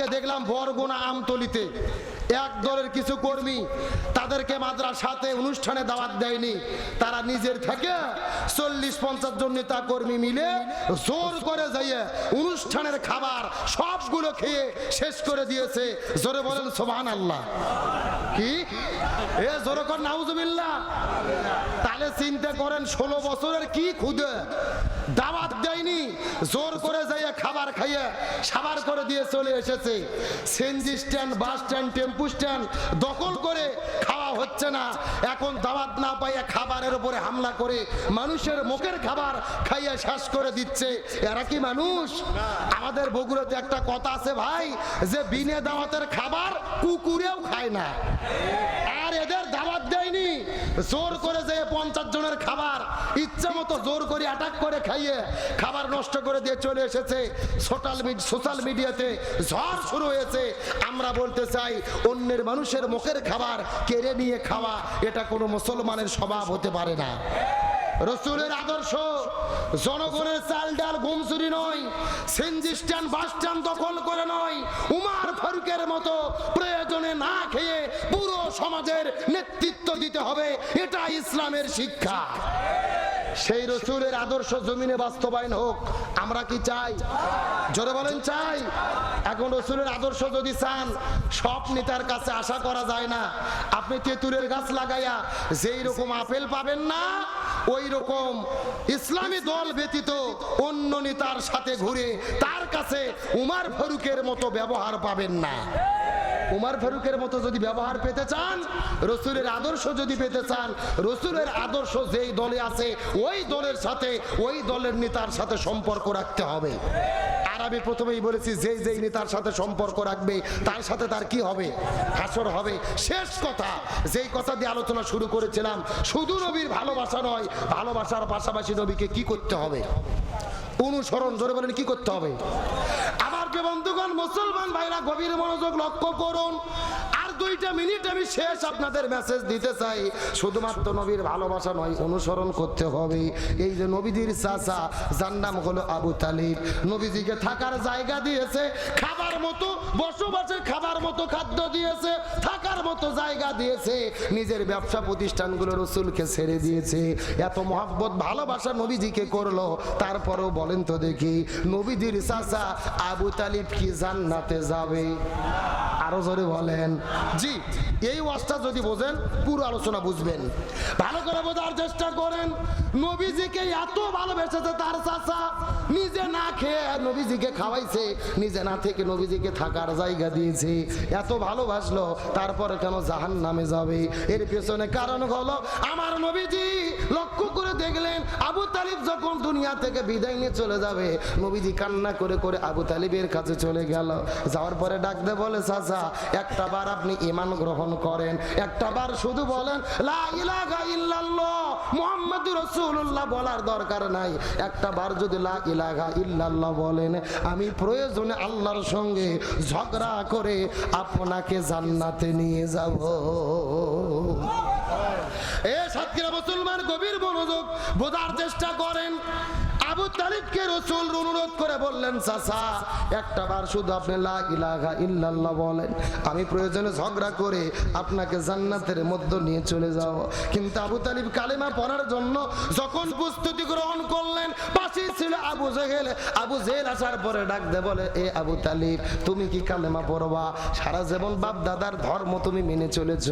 আজকে দেখলাম বরগুনা আমতলিতে এক দলের কিছু কর্মী তাদেরকে মাদ্রাসাতে অনুষ্ঠানে দাওয়াত দেয়নি। তারা নিজের থেকে চল্লিশ পঞ্চাশ জন নেতা কর্মী মিলে জোর করে যাইয়ে অনুষ্ঠানের খাবার সবগুলো খেয়ে শেষ করে দিয়েছে। জোরে বলেন সোহান আল্লাহ কি? এ জোরে কর, নাউজুবিল্লাহ। তাহলে চিন্তা করেন, ষোলো বছরের কি খুদে? দাওয়াত দেয়নি। জোর করে যাইয়ে খাবার খাইয়ে সাবার করে দিয়ে চলে এসেছে। CNG stand, bus stand, tempo stand দখল করে খাওয়া হচ্ছে না। এখন দাওয়াত না পাইয়ে খাবারের উপরে হামলা করে মানুষের মুখের খাবার খাইয়ে শেষ করে দিচ্ছে। এরা কি মানুষ? আমাদের বগুড়াতে একটা কথা আছে ভাই, যে বিনে দাওয়াতের খাবার কুকুরেও খায় না। আর এদের দাওয়াত জোর করে যে পঞ্চাশ জনের খাবার, ইচ্ছা মতো জোর করে অ্যাটাক করে খাইয়ে খাবার নষ্ট করে দিয়ে চলে এসেছে। সোশ্যাল সোশ্যাল মিডিয়াতে ঝড় শুরু হয়েছে। আমরা বলতে চাই, অন্যের মানুষের মুখের খাবার কেড়ে নিয়ে খাওয়া, এটা কোনো মুসলমানের স্বভাব হতে পারে না। রসুলের আদর্শ, জনগণের চাল ডাল গুমচুরি নয় সেনজি স্ট্যান্ড দখল করে নয়, উমার ফারুকের মতো প্রয়োজনে না খেয়ে পুরো সমাজের নেতৃত্ব দিতে হবে, এটা ইসলামের শিক্ষা। সেই রসুলের আদর্শ জমিনে বাস্তবায়ন হোক, আমরা কি চাই? জোরে বলেন, চাই। এখন রসুলের আদর্শ যদি চান, সব নেতার কাছে আশা করা যায় না। আপনি তেঁতুলের গাছ লাগাইয়া যেই রকম আপেল পাবেন না ওই রকম ইসলামী দল ব্যতীত অন্য নেতার সাথে ঘুরে তার কাছে উমার ফারুকের মতো ব্যবহার পাবেন না। উমার ফারুকের মতো যদি ব্যবহার পেতে চান, রসুলের আদর্শ যদি পেতে চান, রসুলের আদর্শ যেই দলে আছে, ওই দলের সাথে, ওই দলের নেতার সাথে সম্পর্ক রাখতে হবে। আর আমি প্রথমেই বলেছি, যেই যেই নেতার সাথে সম্পর্ক রাখবে, তার সাথে তার কি হবে? হাসর হবে। শেষ কথা, যেই কথা দিয়ে আলোচনা শুরু করেছিলাম, শুধু নবীর ভালোবাসা নয়, ভালোবাসার পাশাপাশি নবীকে কি করতে হবে? অনুসরণ ধরে বলেন, কি করতে হবে? আমার বন্ধুগণ, মুসলমান ভাইরা, গভীর মনোযোগ লক্ষ্য করুন। দুইটা মিনিট আমি শেষ আপনাদের মেসেজ দিতে চাই। শুধুমাত্র নবীর ভালোবাসা নয়, অনুসরণ করতে হবে। এই যে নবীজির চাচা, যার নাম হলো আবু তালিব। নবীজিকে থাকার জায়গা দিয়েছে, খাবার মতো, বসবাসের খাবার মতো খাদ্য দিয়েছে, থাকার মতো জায়গা দিয়েছে। নিজের ব্যবসা প্রতিষ্ঠানগুলো রসুলকে ছেড়ে দিয়েছে। এত মহাব্বত, ভালোবাসা নবীজিকে করল। তারপরেও বলেন তো দেখি, নবীজির চাচা আবু তালিব কি জান্নাতে যাবে? আরও জোরে বলেন। জি, এই ওয়াজটা যদি বোঝেন, পুরো আলোচনা বুঝবেন। ভালো করে বোঝার চেষ্টা করেন। নবীজিকে এত ভালোবেসেছে তার চাচা, নিজে না খেয়ে নবীজিকে খাওয়াইছে, নিজে না থেকে নবীজিকে থাকার জায়গা দিয়েছে। এত ভালোবাসলো, তারপরে কেন জাহান নামে যাবে? এর পেছনে কারণ হলো, আমার নবীজি লক্ষ্য করে দেখলেন, আবু তালিব যখন দুনিয়া থেকে বিদায় নিয়ে চলে যাবে, নবীজি কান্না করে করে আবু তালিবের কাছে চলে গেল। যাওয়ার পরে ডাকতে বলে, চাচা একটা বার আপনি ইমান গ্রহণ করেন, একটা বার শুধু বলেন মুহাম্মাদুর রাসূলুল্লাহ বলার দরকার নাই। একটা বার যদি লা ইলাহা ইল্লাল্লাহ বলেন, আমি প্রয়োজনে আল্লাহর সঙ্গে ঝগড়া করে আপনাকে জান্নাতে নিয়ে যাব। এ সাতক্ষীরা মুসলমান গভীর মনোযোগ বোঝার চেষ্টা করেন। আবু তালিবকে রসুল অনুরোধ করে বললেন, চাচা, একটা বার শুধু আপনি লা ইলাহা ইল্লাল্লাহ বলেন। আমি প্রয়োজনে ঝগড়া করে আপনাকে জান্নাতের মধ্য নিয়ে চলে যাব। কিন্তু আবু তালিব কালেমা পড়ার জন্য যখন প্রস্তুতি গ্রহণ করলেন পাশে ছিল আবু জেহেল। আবু জেহেল আসার পরে ডাক দে বলে, এ আবু তালিব, তুমি কি কালেমা পড়বা? সারা জীবন বাপ দাদার ধর্ম তুমি মেনে চলেছ।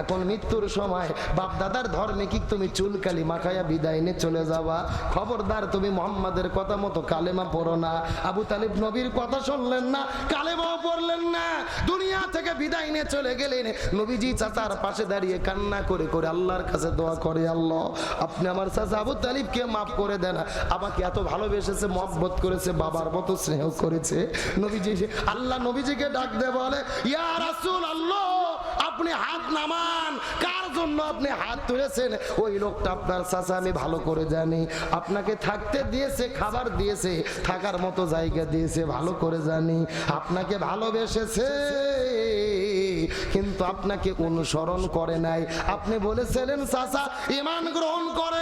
এখন মৃত্যুর সময় বাপ দাদার ধর্মে কি তুমি চুলকালি মাখায়া বিদায় নিয়ে চলে যাবা? খবরদার তুমি মোহাম্মদের কথা মতো কালেমা পড়ো না। আবু তালিব নবীর কথা শুনলেন না, কালেমাও পড়লেন না। দুনিয়া থেকে বিদায় নিয়ে চলে গেলেন। নবীজি চাচার পাশে দাঁড়িয়ে কান্না করে করে আল্লাহর কাছে দোয়া করে, আল্লাহ, আপনি আমার চাচা আবু তালিবকে মাফ করে দেন। আমাকে এত ভালোবেসেছে, মহব্বত করেছে, বাবার মতো স্নেহ করেছে। নবীজি, আল্লাহ নবীজিকে ডাক দে বলে, ইয়া রাসূল আল্লাহ আপনি হাত নামান। কার জন্য আপনি হাত তুলেছেন ওই লোকটা আপনার চাচা, আমি ভালো করে জানি। আপনাকে থাকতে দিয়েছে, খাবার দিয়েছে, থাকার মতো জায়গা দিয়েছে, ভালো করে জানি। আপনাকে ভালোবেসেছে। কিন্তু আপনাকে অনুসরণ করে নাই। আপনি বলেছিলেন, চাচা ইমান গ্রহণ করেন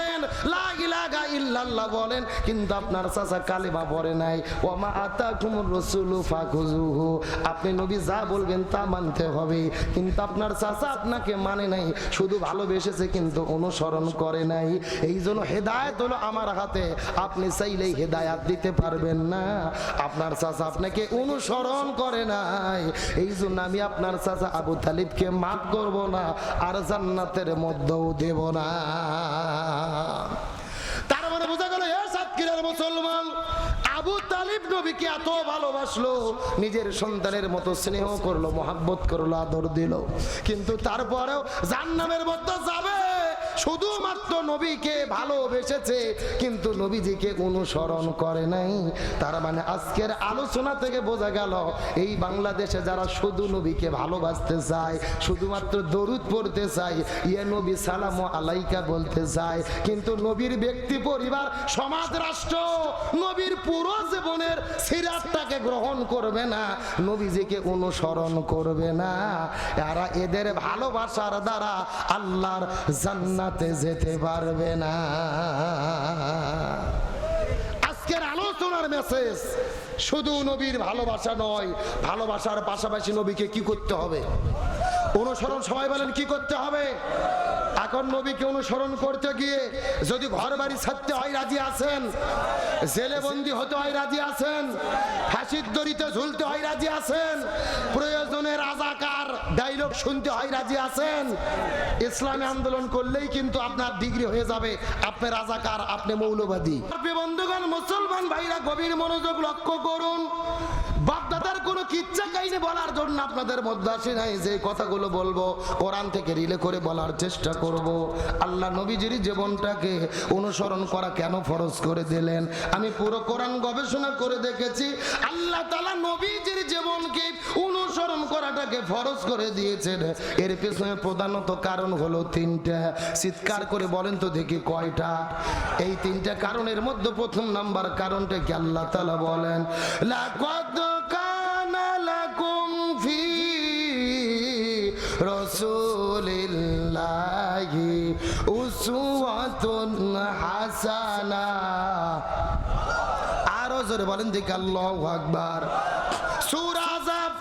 বলেন। কিন্তু আপনার চাচা কালিমা পড়ে নাই। ওমা আতাকুমুর রাসূলু ফাখুজুহু আপনি নবী যা বলবেন তা মানতে হবে। কিন্তু আপনার চাচা আপনাকে মানে নাই। শুধু ভালোবেসেছে কিন্তু অনুসরণ করে নাই। এই জন্য হেদায়ত হলো আমার হাতে। আপনি চাইলেই হেদায়াত দিতে পারবেন না। আপনার চাচা আপনাকে অনুসরণ করে নাই। এই জন্য আমি আপনার চাচা আবু তালিবকে মাফ করব না, আর জান্নাতের মধ্যেও দেব না। তার মানে বোঝা গেল মুসলমান, আবু তালিব নবীকে এত ভালোবাসলো, নিজের সন্তানের মতো স্নেহ করল, মহাব্বত করল, আদর দিল। কিন্তু তারপরেও জান্নামের মধ্যে যাবে। শুধুমাত্র নবীকে ভালোবেসেছে, কিন্তু নবীজিকে অনুসরণ করে নাই। তার মানে আজকের আলোচনা থেকে বোঝা গেল, এই বাংলাদেশে যারা শুধু নবীকে ভালোবাসতে চায়, শুধুমাত্র দরুদ পড়তে চায় ইয়ে নবী সালাম আলাইকা বলতে চায়, কিন্তু নবীর ব্যক্তি পরিবার, সমাজ, রাষ্ট্র, নবীর পুরো জীবনের সিরাতটাকে গ্রহণ করবে না, নবীজিকে অনুসরণ করবে না। এরা এদের ভালোবাসার দ্বারা আল্লাহর জান্নাতে যেতে পারবে না। আজকের আলোচনার মেসেজ শুধু নবীর ভালোবাসা নয়, ভালোবাসার পাশাপাশি নবীকে কি করতে হবে? অনুসরণ সবাই বলেন, কি করতে হবে? এখন নবীকে অনুসরণ করতে গিয়ে যদি ঘর বাড়ি ছাড়তে হয় রাজি আছেন, জেলে বন্দি হতে হয় রাজি আছেন, ফাঁসির দড়িতে ঝুলতে হয় রাজি আছেন, প্রয়োজনে রাজাকার ডাইলগ শুনতে হয় রাজি আছেন, ইসলামী আন্দোলন করলেই কিন্তু আপনার ডিগ্রি হয়ে যাবে। আপনি রাজাকার, আপনি মৌলবাদী। বন্ধুগণ, মুসলমান ভাইরা গভীর মনোযোগ লক্ষ্য করুন। বাপদাদার কোনো কিচ্ছা কাহিনী বলার জন্য আপনাদের মধ্যে আসে নাই, যে কথাগুলো বলব, কোরআন থেকে রিলে করে বলার চেষ্টা করব। আল্লাহ নবীজির জীবনটাকে অনুসরণ করা কেন ফরজ করে দিলেন? আমি পুরো কোরআন গবেষণা করে দেখেছি, আল্লাহ তালা নবীজির জীবনকে অনুসরণ করাটাকে ফরজ করে দিয়েছেন। এর পেছনে প্রধানত কারণ হলো তিনটা। চিৎকার করে বলেন তো দেখি কয়টা। এই তিনটা কারণের মধ্যে প্রথম নাম্বার কারণটা কি আল্লাহ তালা বলেন? লাকাদ রাসূলিল্লাহি উসওয়াতুন হাসানা। আরও জোরে বলেন দেখি আল্লাহু আকবার। সূরা আযাব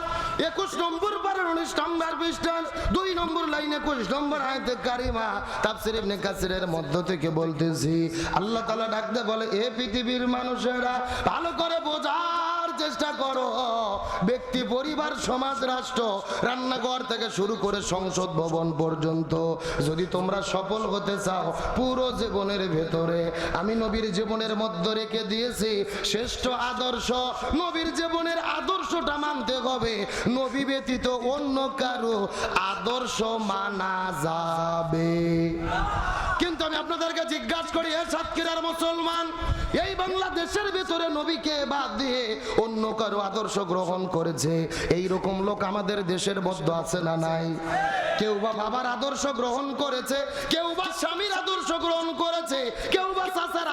একুশ নম্বর পারের উনিশ নম্বর পৃষ্ঠান দুই নম্বর লাইন একুশ নম্বর আয়তে কারিমা তাফসির ইবনে কাসিরের মধ্য থেকে বলতেছি, আল্লাহ তাআলা ডাকতে বলে, এ পৃথিবীর মানুষেরা ভালো করে বোঝার চেষ্টা করো। ব্যক্তি, পরিবার, সমাজ, রাষ্ট্র, রান্নাঘর থেকে শুরু করে সংসদ ভবন পর্যন্ত। যদি তোমরা সফল হতে চাও পুরো জীবনের ভেতরে, আমি নবীর জীবনের মধ্যে রেখে দিয়েছি, শ্রেষ্ঠ আদর্শ। নবীর জীবনের আদর্শটা মানতে হবে। নবী ব্যতীত অন্য কারও আদর্শ মানা যাবে। আপনাদেরকে জিজ্ঞাসা করি সাতক্ষীরার মুসলমান, এই বাংলাদেশের ভিতরে নবীকে বাদ দিয়ে অন্য কারও আদর্শ গ্রহণ করেছে? এই রকম লোক আমাদের দেশের বদ্ধ আছে না নাই? কেউ বা বাবার আদর্শ গ্রহণ করেছে, কেউ বা স্বামীর আদর্শ গ্রহণ করেছে কেউ বা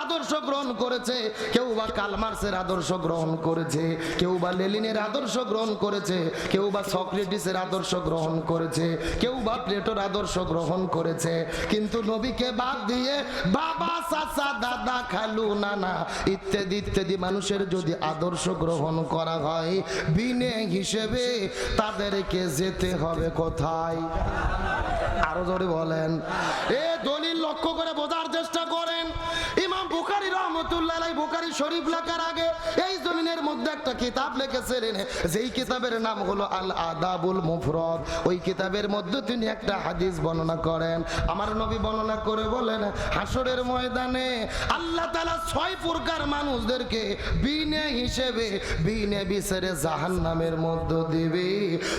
আদর্শ গ্রহণ করেছে কেউ বা কালমার্সের আদর্শ গ্রহণ করেছে কেউ বা লেলিনের আদর্শ গ্রহণ করেছে কেউ বা সক্রেটিসের আদর্শ গ্রহণ করেছে কেউ বা প্লেটোর আদর্শ গ্রহণ করেছে। কিন্তু নবীকে বাদ দিয়ে বাবা দাদা, খালু, নানা ইত্যাদি ইত্যাদি মানুষের যদি আদর্শ গ্রহণ করা হয়, বিনে হিসেবে তাদেরকে যেতে হবে কোথায়? আরও জোরে বলেন। লক্ষ্য করে বোঝার চেষ্টা করেন। ইমাম বুখারি রহমতুল্লাহ বুখারি শরীফ লেখার আগে এই মধ্যে একটা কিতাব লিখেছিলেন, যেই কিতাবের নাম হলো আল আদাবুল মুফরদ। ওই কিতাবের মধ্যে তিনি একটা হাদিস বর্ণনা করেন। আমার নবী বর্ণনা করে বলেন হাসরের ময়দানে আল্লাহ তাআলা ছয় প্রকার মানুষদেরকে বিনে হিসেবে, বিনে বিচারে জাহান্নামের মধ্যে দিবে।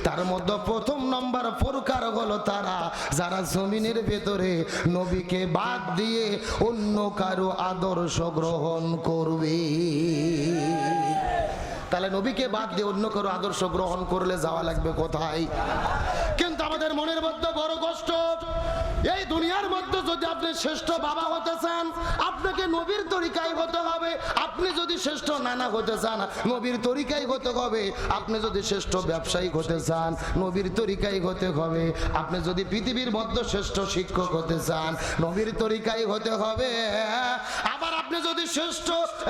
তার মধ্যে প্রথম নম্বর প্রকার হলো তারা, যারা জমিনের ভেতরে নবীকে বাদ দিয়ে অন্য কারও আদর্শ গ্রহণ করবে। তাহলে নবীকে বাদ দিয়ে অন্য কারও আদর্শ গ্রহণ করলে যাওয়া লাগবে কোথায়? কিন্তু আমাদের মনের মধ্যে বড় কষ্ট। এই দুনিয়ার মধ্যে যদি আপনি শ্রেষ্ঠ বাবা হতে চান, আপনাকে নবীর তরিকায় হতে হবে। আপনি যদি শ্রেষ্ঠ নানা হতে চান, নবীর তরিকায় হতে হবে। আপনি যদি শ্রেষ্ঠ ব্যবসায়ী হতে চান, নবীর তরিকায় হতে হবে। আপনি যদি পৃথিবীর মধ্যে শ্রেষ্ঠ শিক্ষক হতে চান, নবীর তরিকায় হতে হবে। আবার আপনি যদি শ্রেষ্ঠ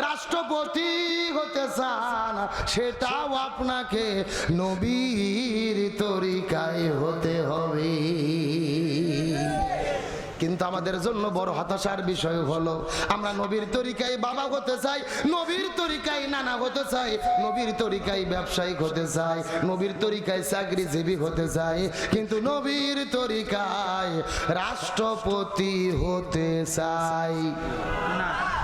রাষ্ট্রপতি হতে চান, সেটাও আপনাকে নবীর তরিকায় হতে হবে। কিন্তু আমাদের জন্য বড় হতাশার বিষয় হলো, আমরা নবীর তরিকায় বাবা হতে চাই, নবীর তরিকায় নানা হতে চাই, নবীর তরিকায় ব্যবসায়িক হতে চাই, নবীর তরিকায় চাকরিজীবী হতে চাই, কিন্তু নবীর তরিকায় রাষ্ট্রপতি হতে চাই।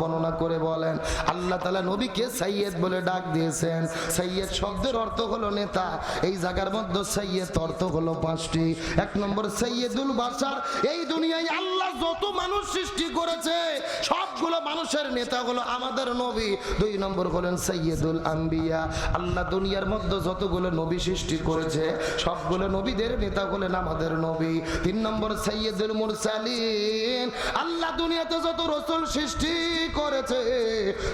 বর্ণনা করে বলেন, আল্লাহ নবীকে বলে ডাক দিয়েছেন। শব্দের অর্থ হলো নেতা, এই জায়গার মধ্যে অর্থ হলো পাঁচটি। এক নম্বর এই দুনিয়ায় আল্লাহ যত মানুষ সৃষ্টি করেছে, সবগুলো মানুষের নেতা হলো আমাদের নবী। দুই নম্বর হলেন সৈয়দুল আম্বিয়া, আল্লাহ দুনিয়ার মধ্যে যতগুলো নবী সৃষ্টি করেছে, সবগুলো নবীদের নেতা হলেন আমাদের নবী। তিন নম্বর সৈয়দুল মুরসালিন, আল্লাহ দুনিয়াতে যত রসুল সৃষ্টি করেছে,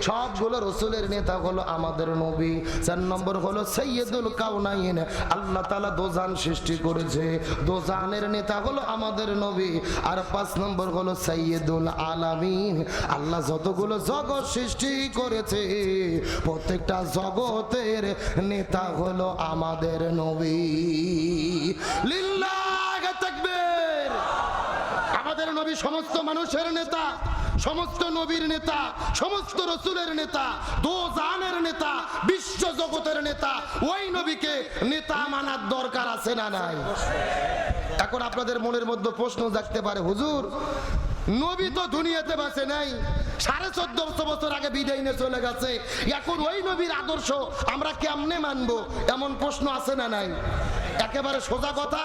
সবগুলো রসুলের নেতা হলো আমাদের নবী। চার নম্বর হলো সৈয়দুল কাউনাইন আল্লাহ তালা দোজান সৃষ্টি করেছে, দোজানের নেতা হলো আমাদের নবী। আর পাঁচ নম্বর হলো সৈয়দুল আলামিন, আল্লাহ যতগুলো জগৎ সৃষ্টি করেছে, প্রত্যেকটা জগতের নেতা হলো আমাদের নবী। লিল্লাহ তাকবীর আমাদের নবী সমস্ত মানুষের নেতা, সমস্ত নবীর নেতা, সমস্ত রসুলের নেতা, দো জানের নেতা, বিশ্ব জগতের নেতা, ওই নবীকে নেতা মানার দরকার আছে না নাই? এখন আপনাদের মনের মধ্যে প্রশ্ন জাগতে পারে, হুজুর, নবী তো দুনিয়াতে বাঁচে নাই, সাড়ে চোদ্দশো বছর আগে বিদায় চলে গেছে, এখন ওই নবীর আদর্শ আমরা কেমনে মানবো? এমন প্রশ্ন আছে না নাই? একেবারে সোজা কথা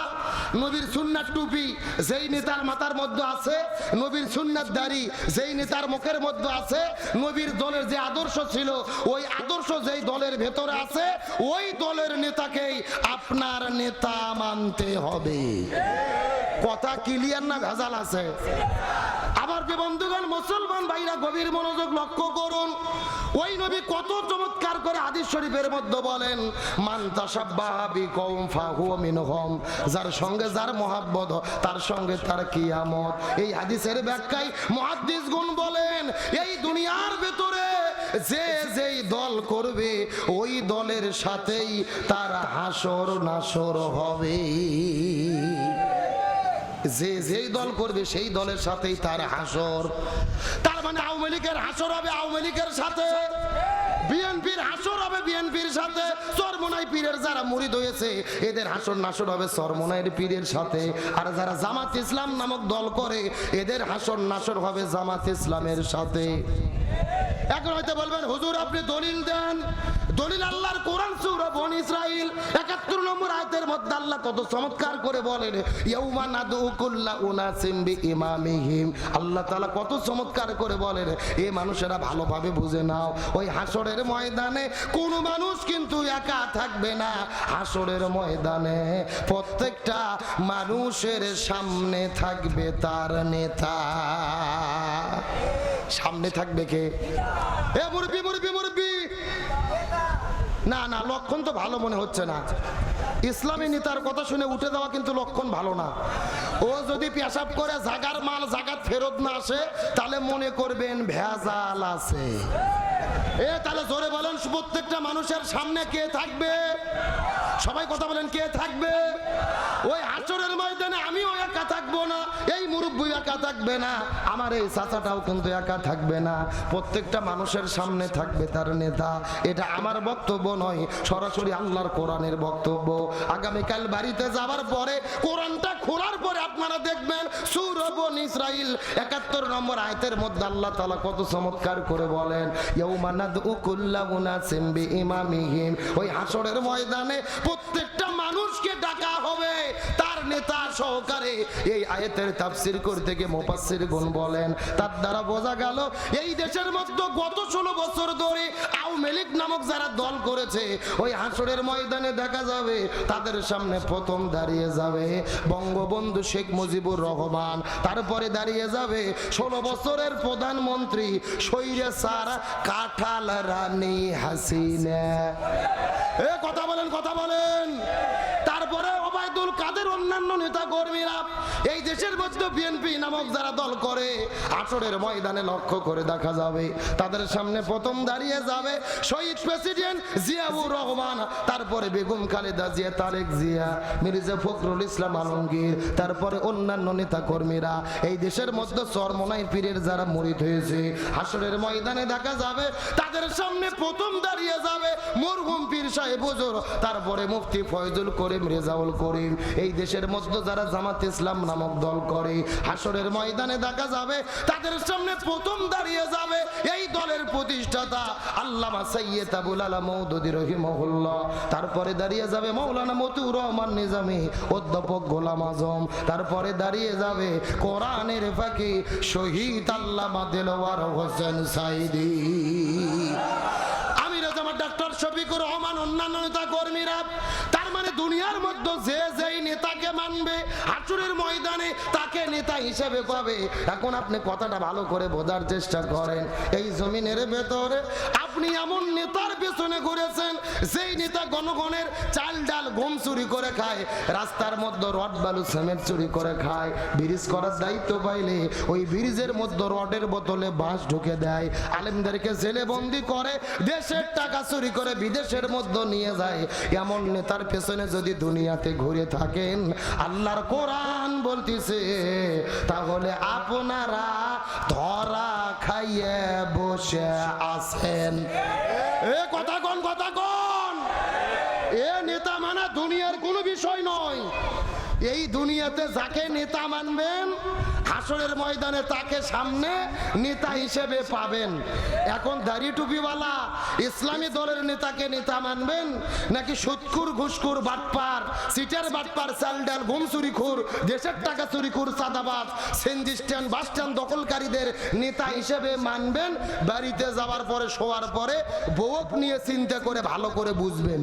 নবীর সুন্নাত টুপি যেই নেতার মাথার মধ্যে আছে, নবীর সুন্নাত দাড়ি যেই নেতার মুখের মধ্যে আছে, নবীর দলের যে আদর্শ ছিল, ওই আদর্শ যেই দলের ভেতরে আছে, ওই দলের নেতাকেই আপনার নেতা মানতে হবে। কথা ক্লিয়ার না ভেজাল আছে? আবার যে বন্ধুগণ, মুসলমান ভাইরা গভীর মনোযোগ লক্ষ্য করুন। ওই নবী কত চমৎকার করে হাদিস শরীফের মধ্যে বলেন, মান তাসাব্বাহা বিকৌম ফাহুয়া মিনহুম যার সঙ্গে যার মহাব্বত, তার সঙ্গে তার কিয়ামত। এই হাদিসের ব্যাখ্যায় মুহাদ্দিস গুণ বলেন, এই দুনিয়ার ভেতরে যে যেই দল করবে, ওই দলের সাথেই তার হাসর নাসর হবে। যে যেই দল করবে সেই দলের সাথেই তার হাসর। তার মানে আওয়ামী লীগের হাসর হবে আওয়ামী লীগের সাথে। বিএনপির হাসর হবে বিএনপির সাথে। চরমোনাই পীরের যারা মুরিদ হয়েছে, এদের হাসর নাসর হবে চরমোনাইয়ের পীরের সাথে। আর যারা জামাত ইসলাম নামক দল করে, এদের হাসর নাসর হবে জামাত ইসলামের সাথে। এখন হয়তো বলবেন, হুজুর, আপনি দলিল দেন। দলিল আল্লাহর কোরআন সূরা ইসরাইল 71 নম্বর আয়াতের মধ্যে আল্লাহ কত চমৎকার করে বলেন, ইয়াউমা নাদু কুল্লা উনাসিম আল্লাহ তাআলা কত চমৎকার করে বলেন এই মানুষেরা ভালোভাবে বুঝে নাও, ওই হাসরের ময়দানে কোনো মানুষ কিন্তু একা থাকবে না। হাসরের ময়দানে প্রত্যেকটা মানুষের সামনে থাকবে তার নেতা। সামনে থাকবে কে? এ মুরবি না না, লক্ষণ তো ভালো মনে হচ্ছে না। ইসলামী নেতার কথা শুনে উঠে দেওয়া কিন্তু লক্ষণ ভালো না। ও যদি পেশাব করে জাগার মাল জাগাত ফেরত না আসে, তাহলে মনে করবেন ভেজাল আছে। এ, তাহলে জোরে বলেন, প্রত্যেকটা মানুষের সামনে কে থাকবে? সবাই কথা বলেন, কে থাকবে? ওই হাসরের ময়দানে আমিও একা থাকব না, এই মুরব্বী একা থাকবে না, আমার এই চাচাটাও কিন্তু একা থাকবে না। প্রত্যেকটা মানুষের সামনে থাকবে তার নেতা, এটা আমার বক্তব্য নয়, সরাসরি আল্লাহর কোরআনের বক্তব্য। আগামীকাল বাড়িতে যাবার পরে, কোরআনটা খোলার পরে আপনারা দেখবেন সুরবন ইসরাইল একাত্তর নম্বর আয়তের মধ্যে আল্লাহ তালা কত চমৎকার করে বলেন ইয়ৌমানাদ উকুল্লা উনাসিম বিইমামিহিম ওই হাসরের ময়দানে প্রত্যেকটা মানুষকে ডাকা হবে। নেতা সহকারে এই আয়াতের তাফসির করতে গিয়ে গুণ বলেন। তার দ্বারা বোঝা গেল, এই দেশের মধ্যে গত ষোলো বছর ধরে নামক যারা দল করেছে, ওই ময়দানে দেখা যাবে তাদের সামনে প্রথম দাঁড়িয়ে যাবে বঙ্গবন্ধু শেখ মুজিবুর রহমান। তারপরে দাঁড়িয়ে যাবে ষোলো বছরের প্রধানমন্ত্রী সৈরে স্যার কাঠাল রানী হাসিনা। এ, কথা বলেন কথা বলেন। কাদের অন্যান্য নেতা কর্মীরা এই দেশের মধ্যে বিএনপি নামক যারা দল করে, আসরের ময়দানে লক্ষ্য করে দেখা যাবে। তাদের সামনে প্রথম দাঁড়িয়ে যাবে শহীদ প্রেসিডেন্ট জিয়াউর রহমান, তারপরে বেগম খালেদা জিয়া, তারেক জিয়া, মির্জা ফখরুল ইসলাম আলমগীর, তারপরে অন্যান্য নেতা কর্মীরা এই দেশের মধ্যে চরমনাই পীরের যারা মরিত হয়েছে, হাসরের ময়দানে দেখা যাবে। তাদের সামনে প্রথম দাঁড়িয়ে যাবে মরহুম পীর সাহেব তারপরে মুফতি ফয়জুল করিম, রেজাউল করিম। এই দেশের মধ্যে যারা জামাত ইসলাম নামক দল করে হাসরের ময়দানে দেখা যাবে, তাদের সামনে প্রথম দাঁড়িয়ে যাবে এই দলের প্রতিষ্ঠাতা আল্লামা সৈয়দ আবুল আলা মৌদুদি রহিমহুল্লাহ। তারপরে দাঁড়িয়ে যাবে মৌলানা মতিউর রহমান নিজামী, অধ্যাপক গোলাম আজম। তারপরে দাঁড়িয়ে যাবে কোরআনের ফাঁকি শহীদ আল্লামা দেলোয়ার হোসেন সাইদি। আমির জামাত ডাক্তার শফিকুর রহমান, অন্যান্য নেতা কর্মীরা তার মানে দুনিয়ার মধ্যে যে যেই নেতাকে মানবে, হাসুরের ময়দানে তাকে নেতা হিসেবে পাবে। এখন আপনি কথাটা ভালো করে বোঝার চেষ্টা করেন। এই জমিনের ভেতরে আপনি এমন নেতার পেছনে ঘুরেছেন, যেই নেতা গণগণের চাল ডাল গম চুরি করে খায়, রাস্তার মধ্যে রড, বালু, সিমেন্ট চুরি করে খায়, ব্রিজ করার দায়িত্ব পাইলে ওই ব্রিজের মধ্যে রডের বোতলে বাঁশ ঢুকে দেয়। আলেমদেরকে জেলে বন্দি করে, দেশের টাকা চুরি করে বিদেশের মধ্যে নিয়ে যায়। এমন নেতার পেছনে যদি দুনিয়াতে ঘুরে থাকেন, আল্লাহর কোরআন বলতেছে, তাহলে আপনারা ধরা খাইয়ে বসে আছেন। এ কথা কোন কথা কোন? এ নেতা মানে দুনিয়ার কোনো বিষয় নয়। এই দুনিয়াতে যাকে নেতা মানবেন, হাসরের ময়দানে তাকে সামনে নেতা হিসেবে পাবেন। এখন দাড়ি টুপিওয়ালা ইসলামী দলের নেতাকে নেতা মানবেন, নাকি সুৎকুর ঘুষকুর বাটপার, সিটার বাটপার চালডাল ঘুম চুরিখুর, দেশের টাকা চুরিখুর সাদাবাদ সেনজি স্ট্যান্ড, বাস স্ট্যান্ড দখলকারীদের নেতা হিসেবে মানবেন, বাড়িতে যাওয়ার পরে, শোয়ার পরে বউক নিয়ে চিন্তা করে, ভালো করে বুঝবেন।